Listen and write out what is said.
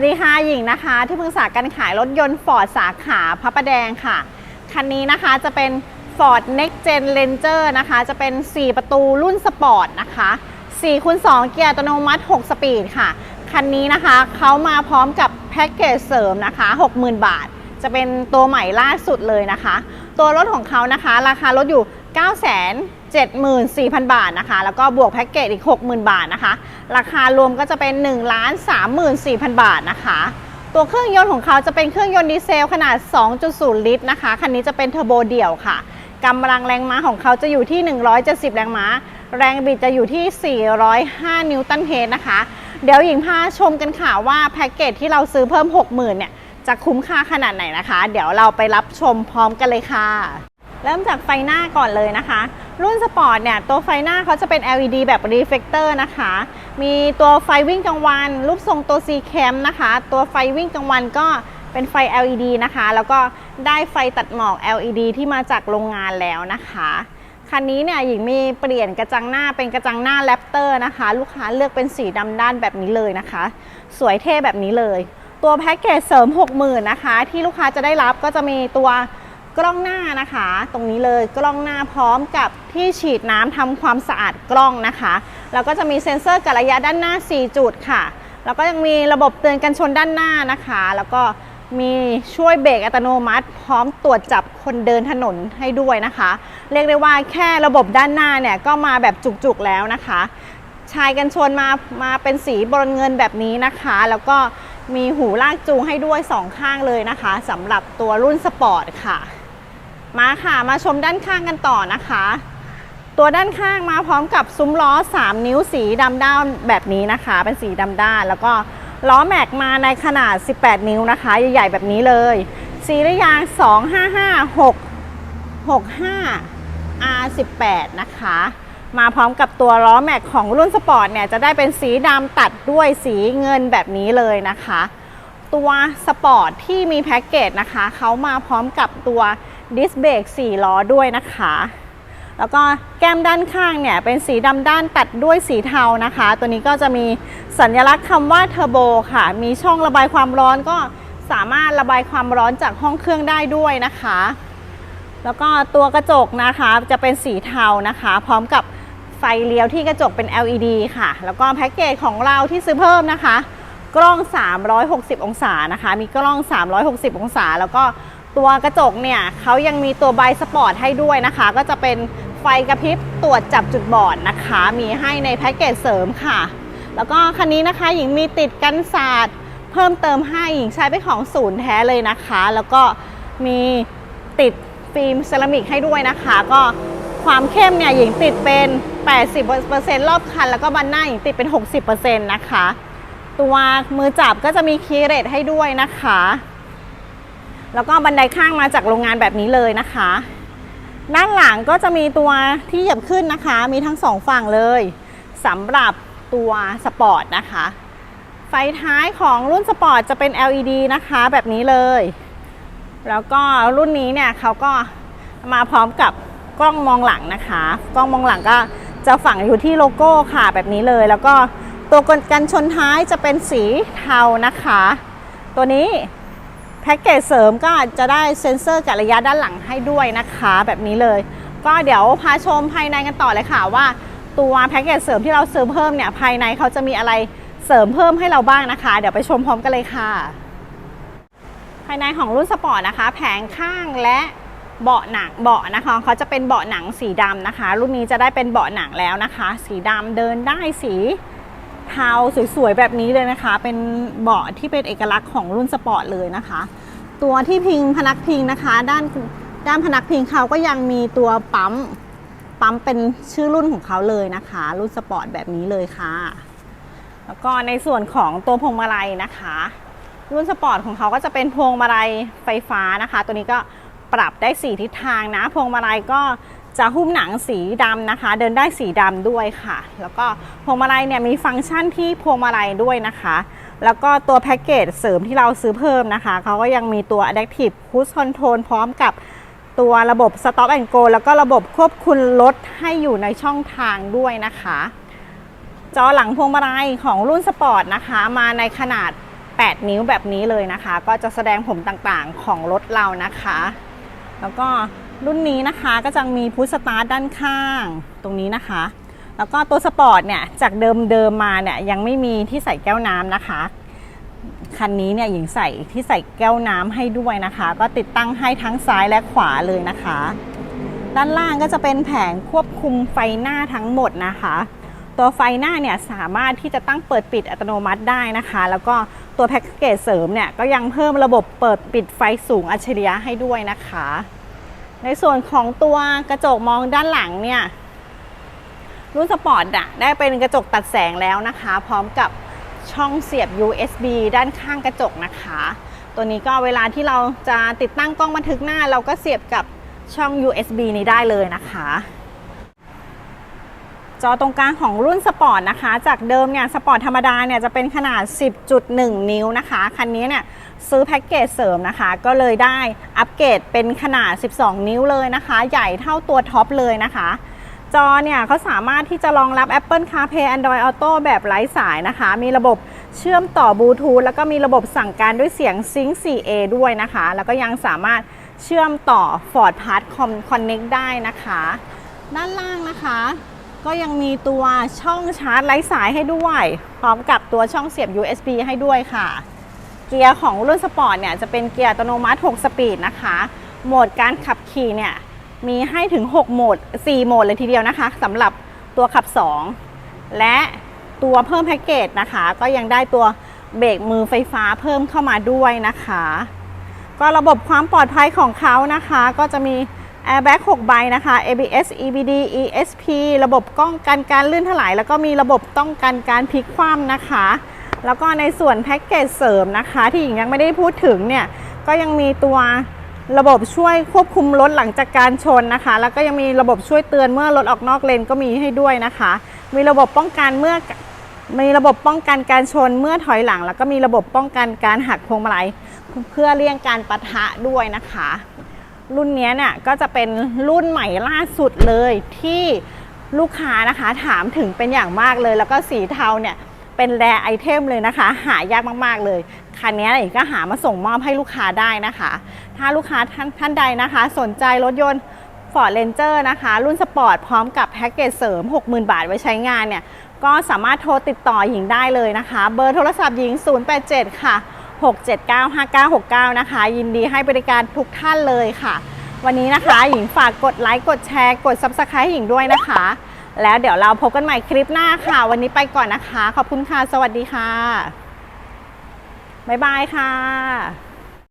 วัสดีค่ะหญิงนะคะ ที่ปรึกษาการขายรถยนต์ฟอร์ดสาขาพระประแดงค่ะ คันนี้นะคะจะเป็น Ford Next Gen Ranger นะคะ จะเป็น 4 ประตูรุ่นสปอร์ตนะคะ4คูณ2เกียร์อัตโนมัติ 6 สปีดค่ะ คันนี้นะคะเขามาพร้อมกับแพ็กเกจเสริมนะคะ 60,000 บาท จะเป็นตัวใหม่ล่าสุดเลยนะคะ ตัวรถของเขานะคะ ราคารถอยู่9 7 4 0 0 0 บาทนะคะ แล้วก็บวกแพ็กเกจอีก 60,000 บาทนะคะ ราคารวมก็จะเป็น 1 3 4 0 0 0 บาทนะคะ ตัวเครื่องยนต์ของเขาจะเป็นเครื่องยนต์ดีเซลขนาด 2.0 ลิตรนะคะ คันนี้จะเป็นเทอร์โบเดี่ยวค่ะกำลังแรงม้าของเขาจะอยู่ที่ 170 แรงม้า แรงบิดจะอยู่ที่ 405 นิวตันเมตรนะคะ เดี๋ยวหญิงพาชมกันค่ะว่าแพ็กเกจที่เราซื้อเพิ่ม 60,000 เนี่ย จะคุ้มค่าขนาดไหนนะคะ เดี๋ยวเราไปรับชมพร้อมกันเลยค่ะ เริ่มจากไฟหน้าก่อนเลยนะคะ รุ่นสปอร์ตเนี่ยตัวไฟหน้าเขาจะเป็น LED แบบ reflector นะคะ มีตัวไฟวิ่งกลางวัน รูปทรงตัว C cam นะคะ ตัวไฟวิ่งกลางวันก็เป็นไฟ LED นะคะ แล้วก็ได้ไฟตัดหมอก LED ที่มาจากโรงงานแล้วนะคะคันนี้เนี่ยหญิงมีเปลี่ยนกระจังหน้าเป็นกระจังหน้าแรปเตอร์นะคะ ลูกค้าเลือกเป็นสีดำด้านแบบนี้เลยนะคะ สวยเท่แบบนี้เลย ตัวแพ็กเกจเสริม 60,000นะคะ ที่ลูกค้าจะได้รับก็จะมีตัว กล้องหน้านะคะ ตรงนี้เลยกล้องหน้าพร้อมกับที่ฉีดน้ำทำความสะอาดกล้องนะคะแล้วก็จะมีเซ็นเซอร์กับระยะด้านหน้า 4 จุดค่ะ แล้วก็ยังมีระบบเตือนกันชนด้านหน้านะคะ แล้วก็มีช่วยเบรกอัตโนมัติ พร้อมตรวจจับคนเดินถนนให้ด้วยนะคะ เรียกได้ว่าแค่ระบบด้านหน้าเนี่ยก็มาแบบจุกๆแล้วนะคะ ชายกันชนมามาเป็นสีบรอนเงินแบบนี้นะคะ แล้วก็มีหูลากจูงให้ด้วยสองข้างเลยนะคะสำหรับตัวรุ่นสปอร์ตค่ะ มาค่ะมาชมด้านข้างกันต่อนะคะ ตัวด้านข้างมาพร้อมกับซุ้มล้อ 3 นิ้วสีดำด้านแบบนี้นะคะ เป็นสีดำด้าน แล้วก็ล้อแม็กมาในขนาด 18 นิ้วนะคะ ใหญ่ๆแบบนี้เลย สีระยาง 255 6 65 R18 นะคะ มาพร้อมกับตัวล้อแม็กของรุ่นสปอร์ตเนี่ย จะได้เป็นสีดำตัดด้วยสีเงินแบบนี้เลยนะคะ ตัวสปอร์ตที่มีแพ็กเกจนะคะ เขามาพร้อมกับตัว ดิสเบรก4ล้อด้วยนะคะ แล้วก็แก้มด้านข้างเนี่ยเป็นสีดำด้านตัดด้วยสีเทานะคะ ตัวนี้ก็จะมีสัญลักษณ์คำว่าเทอร์โบค่ะ มีช่องระบายความร้อนก็สามารถระบายความร้อนจากห้องเครื่องได้ด้วยนะคะ แล้วก็ตัวกระจกนะคะจะเป็นสีเทานะคะ พร้อมกับไฟเลี้ยวที่กระจกเป็น LED ค่ะ แล้วก็แพ็กเกจของเราที่ซื้อเพิ่มนะคะ กล้อง 360 องศานะคะ มีกล้อง 360 องศา แล้วก็ ตัวกระจกเนี่ยเขายังมีตัวไบสปอร์ตให้ด้วยนะคะ ก็จะเป็นไฟกระพริบตรวจจับจุดบอดนะคะ มีให้ในแพ็กเกจเสริมค่ะ แล้วก็คันนี้นะคะหญิงมีติดกันศาสตร์เพิ่มเติมให้หญิงใช้เป็นของศูนย์แท้เลยนะคะ แล้วก็มีติดฟิล์มเซรามิกให้ด้วยนะคะ ก็ความเข้มเนี่ยหญิงติดเป็น 80%รอบคัน แล้วก็บันหน้าหญิงติดเป็น 60%นะคะ ตัวมือจับก็จะมีคีย์เรทให้ด้วยนะคะ แล้วก็บันไดข้างมาจากโรงงานแบบนี้เลยนะคะ ด้านหลังก็จะมีตัวที่เหยียบขึ้นนะคะ มีทั้งสองฝั่งเลยสำหรับตัวสปอร์ตนะคะ ไฟท้ายของรุ่นสปอร์ตจะเป็น LED นะคะแบบนี้เลย แล้วก็รุ่นนี้เนี่ยเขาก็มาพร้อมกับกล้องมองหลังนะคะ กล้องมองหลังก็จะฝังอยู่ที่โลโก้ค่ะแบบนี้เลย แล้วก็ตัวกันชนท้ายจะเป็นสีเทานะคะ ตัวนี้ แพ็กเกจเสริมก็จะได้เซ็นเซอร์กับระยะด้านหลังให้ด้วยนะคะ แบบนี้เลย ก็เดี๋ยวพาชมภายในกันต่อเลยค่ะว่า ตัวแพ็กเกจเสริมที่เราซื้อเพิ่มเนี่ยภายในเขาจะมีอะไรเสริมเพิ่มให้เราบ้างนะคะ เดี๋ยวไปชมพร้อมกันเลยค่ะ ภายในของรุ่นสปอร์ตนะคะ แผงข้างและเบาะหนังเบาะนะคะเขาจะเป็นเบาะหนังสีดำนะคะ รุ่นนี้จะได้เป็นเบาะหนังแล้วนะคะ สีดำเดินได้สี เทาสวยๆ แบบนี้เลยนะคะ เป็นเบาะที่เป็นเอกลักษณ์ของรุ่นสปอร์ตเลยนะคะ ตัวที่พิงพนักพิงนะคะ ด้านด้านพนักพิงเขาก็ยังมีตัวปั๊มปั๊มเป็นชื่อรุ่นของเขาเลยนะคะ รุ่นสปอร์ตแบบนี้เลยค่ะ แล้วก็ในส่วนของตัวพวงมาลัยนะคะ รุ่นสปอร์ตของเขาก็จะเป็นพวงมาลัยไฟฟ้านะคะ ตัวนี้ก็ปรับได้สีทิศทางนะ พวงมาลัยก็ จะหุ้มหนังสีดำนะคะ เดินได้สีดำด้วยค่ะ แล้วก็พวงมาลัยเนี่ยมีฟังก์ชันที่พวงมาลัยด้วยนะคะ แล้วก็ตัวแพ็กเกจเสริมที่เราซื้อเพิ่มนะคะเขาก็ยังมีตัว Adaptive Cruise Control พร้อมกับตัวระบบ Stop and Go แล้วก็ระบบควบคุมรถให้อยู่ในช่องทางด้วยนะคะ จอหลังพวงมาลัยของรุ่นสปอร์ตนะคะ มาในขนาด 8 นิ้วแบบนี้เลยนะคะ ก็จะแสดงผมต่างๆของรถเรานะคะ แล้วก็ รุ่นนี้นะคะก็จะมีพุทสตาร์ทด้านข้างตรงนี้นะคะ แล้วก็ตัวสปอร์ตเนี่ยจากเดิมเดิมมาเนี่ยยังไม่มีที่ใส่แก้วน้ำนะคะ คันนี้เนี่ยหญิงใส่ที่ใส่แก้วน้ำให้ด้วยนะคะ ก็ติดตั้งให้ทั้งซ้ายและขวาเลยนะคะ ด้านล่างก็จะเป็นแผงควบคุมไฟหน้าทั้งหมดนะคะ ตัวไฟหน้าเนี่ยสามารถที่จะตั้งเปิดปิดอัตโนมัติได้นะคะ แล้วก็ตัวแพ็กเกจเสริมเนี่ยก็ยังเพิ่มระบบเปิดปิดไฟสูงอัจฉริยะให้ด้วยนะคะ ในส่วนของตัวกระจกมองด้านหลังเนี่ยรุ่นสปอร์ตอะได้เป็นกระจกตัดแสงแล้วนะคะ พร้อมกับช่องเสียบ USB ด้านข้างกระจกนะคะ ตัวนี้ก็เวลาที่เราจะติดตั้งกล้องบันทึกหน้า เราก็เสียบกับช่อง USB นี้ได้เลยนะคะ จอตรงกลางของรุ่นสปอร์ตนะคะ จากเดิมเนี่ยสปอร์ตธรรมดาเนี่ยจะเป็นขนาด 10.1 นิ้วนะคะ คันนี้เนี่ยซื้อแพ็กเกจเสริมนะคะ ก็เลยได้อัปเกรดเป็นขนาด 12 นิ้วเลยนะคะ ใหญ่เท่าตัวท็อปเลยนะคะ จอเนี่ยเขาสามารถที่จะรองรับ Apple CarPlay Android Auto แบบไร้สายนะคะ มีระบบเชื่อมต่อบลูทูธแล้วก็มีระบบสั่งการด้วยเสียง Sync 4A ด้วยนะคะ แล้วก็ยังสามารถเชื่อมต่อ Ford Pass Connect ได้นะคะ ด้านล่างนะคะ ก็ยังมีตัวช่องชาร์จไร้สายให้ด้วย พร้อมกับตัวช่องเสียบ USB ให้ด้วยค่ะ เกียร์ของรุ่นสปอร์ตเนี่ยจะเป็นเกียร์อัตโนมัติ 6 สปีดนะคะ โหมดการขับขี่เนี่ยมีให้ถึง 6 โหมด 4 โหมดเลยทีเดียวนะคะสำหรับตัวขับ 2 และตัวเพิ่มแพ็กเกจนะคะ ก็ยังได้ตัวเบรกมือไฟฟ้าเพิ่มเข้ามาด้วยนะคะ ก็ระบบความปลอดภัยของเขานะคะ ก็จะมี Airbag 6ใบนะคะ ABS EBD ESP ระบบป้องกันการลื่นถลาย แล้วก็มีระบบป้องกันการพลิกคว่ำนะคะ แล้วก็ในส่วนแพ็กเกจเสริมนะคะ ที่หญิงยังไม่ได้พูดถึงเนี่ย ก็ยังมีตัวระบบช่วยควบคุมรถหลังจากการชนนะคะ แล้วก็ยังมีระบบช่วยเตือนเมื่อรถออกนอกเลนก็มีให้ด้วยนะคะ มีระบบป้องกันเมื่อมีระบบป้องกันการชนเมื่อถอยหลัง แล้วก็มีระบบป้องกันการหักพวงมาลัยเพื่อเลี่ยงการปะทะด้วยนะคะ รุ่นนี้เนี่ยก็จะเป็นรุ่นใหม่ล่าสุดเลยที่ลูกค้านะคะถามถึงเป็นอย่างมากเลย แล้วก็สีเทาเนี่ยเป็นแรไอเทมเลยนะคะ หายากมากๆเลยคันนี้อีกก็หามาส่งมอบให้ลูกค้าได้นะคะ ถ้าลูกค้าท่านท่านใดนะคะ สนใจรถยนต์ Ford Ranger นะคะ รุ่นสปอร์ตพร้อมกับแพ็กเกจเสริม 60,000 บาทไว้ใช้งานเนี่ย ก็สามารถโทรติดต่อหญิงได้เลยนะคะ เบอร์โทรศัพท์หญิง 087 ค่ะ 6795969 นะคะ ยินดีให้บริการทุกท่านเลยค่ะ วันนี้นะคะ หญิงฝากกดไลค์กดแชร์กด Subscribe หญิงด้วยนะคะ แล้วเดี๋ยวเราพบกันใหม่คลิปหน้าค่ะ วันนี้ไปก่อนนะคะ ขอบคุณค่ะ สวัสดีค่ะ บ๊ายบายค่ะ